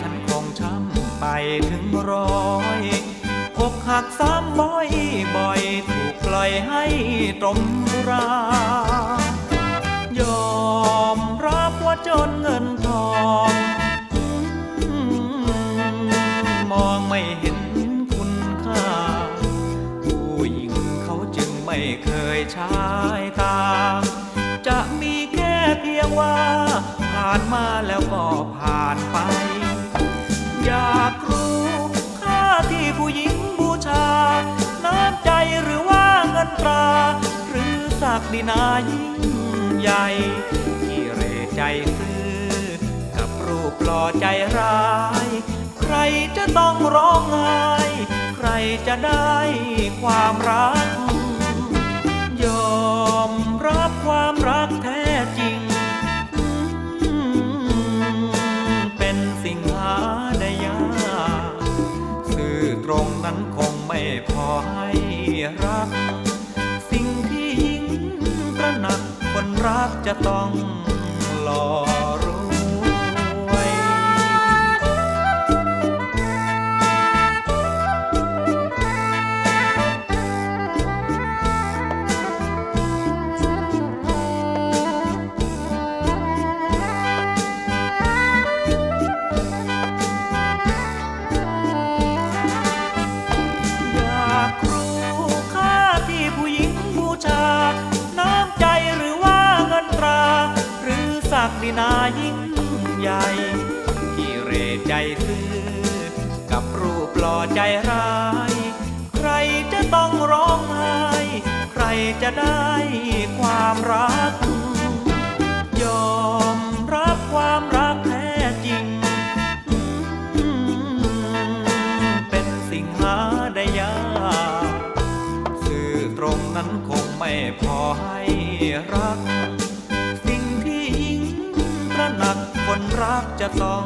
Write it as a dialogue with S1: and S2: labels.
S1: ฉันคงช้ำไปถึงร้อยอกหักซ้ำบ่อยบ่อยถูกปล่อยให้ตรมรายอมรับว่าจนเงินทองมมองไม่เห็นคุณค่า ผู้หญิงเขาจึงไม่เคยใช้ตา จะมีแค่เพียงว่า ผ่านมาแล้วก็ผ่านไป รักดินายิ่งใหญ่ที่เรใจซื้อกับรูปหล่อใจร้าย ใครจะต้องร้องไห้ ใครจะได้ความรัก ยอมรับความรักแท้จริง เป็นสิ่งหาได้ยากสื่อตรงนั้นคง รักจะต้องหลอก รินายิ่งใหญ่ ที่เรใจซื้อกับรูปหล่อใจร้าย ใครจะต้องร้องไห้ ใครจะได้ความรัก ยอมรับความรักแท้จริง เป็นสิ่งหาได้ยากสื่อตรงนั้นคงไม่พอให้รัก คนรักจะต้อง